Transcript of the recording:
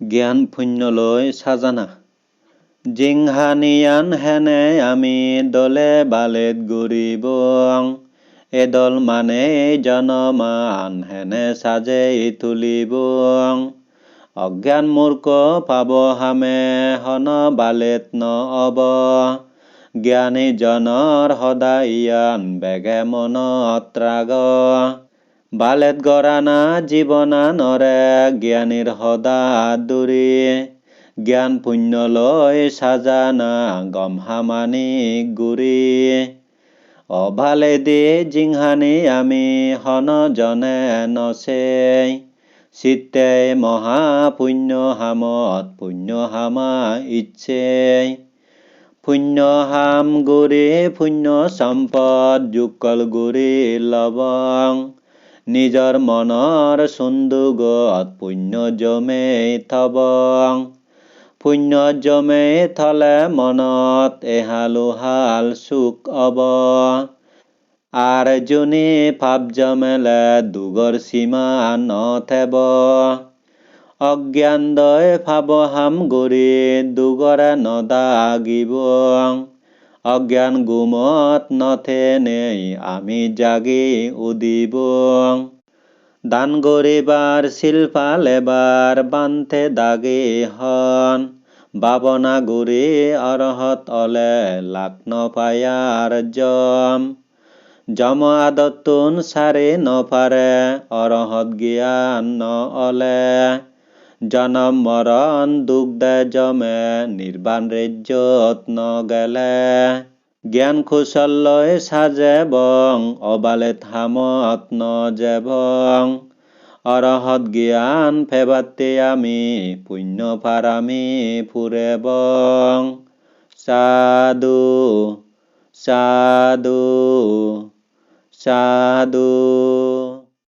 জ্ঞান পুণ্যলৈ সাজানা। জিংহানিয়ান হেনে আমি দলে বালেত ঘূৰিব এদল মানে জনমান হেনে সাজেই তুলিব। অজ্ঞান মূৰ্খ পাব হামে হন বালেত নব জ্ঞানী জনৰ সদায়ান বেগে মনত ত্ৰাগ বালেত গৰানা জীৱনা নৰে জ্ঞানীৰ সদা দূৰি জ্ঞান পুণ্যলৈ সাজানা গমহা মানি গুৰি। অভালেদি জিংহানি আমি হন জনে নচে। চিত্তে মহা পুণ্য হামত পুণ্য হামা ইচ্ছে। পুণ্য হাম গুৰি পুণ্য সম্পদ যুকল গুৰি লবং। নিজৰ মনৰ চুন্দুগত পুণ্য জমেই থবং। পুণ্য জমেই থলে মনত এহালোহাল সুখ অব। আর যোনি পাপ জমেলে দুগর সীমা নথেব। অজ্ঞান দয় পাব হাম গুৰি দুগৰে নদাগিব। অজ্ঞান গুমত নথে নেই, আমি জাগি উদিব। দান গরিবার শিল্পাল এবার বান্ধে দাগে হন। বাবনা গুৰি অৰহত অলে লাখ নপায়াৰ জম। জম আদতুন চাৰি নপাৰে অৰহত জ্ঞান ন অলে। জনম মৰণ দুখ দে জমে নিৰ্বাণ ৰাজ্যত নগেলে। জ্ঞান কুশললৈ সাজে বং অবালে থামত নজেবং অৰহত জ্ঞান ফেবাতে আমি পুণ্য পাৰামি ফুৰে বং। সাধু সাধু সাধু।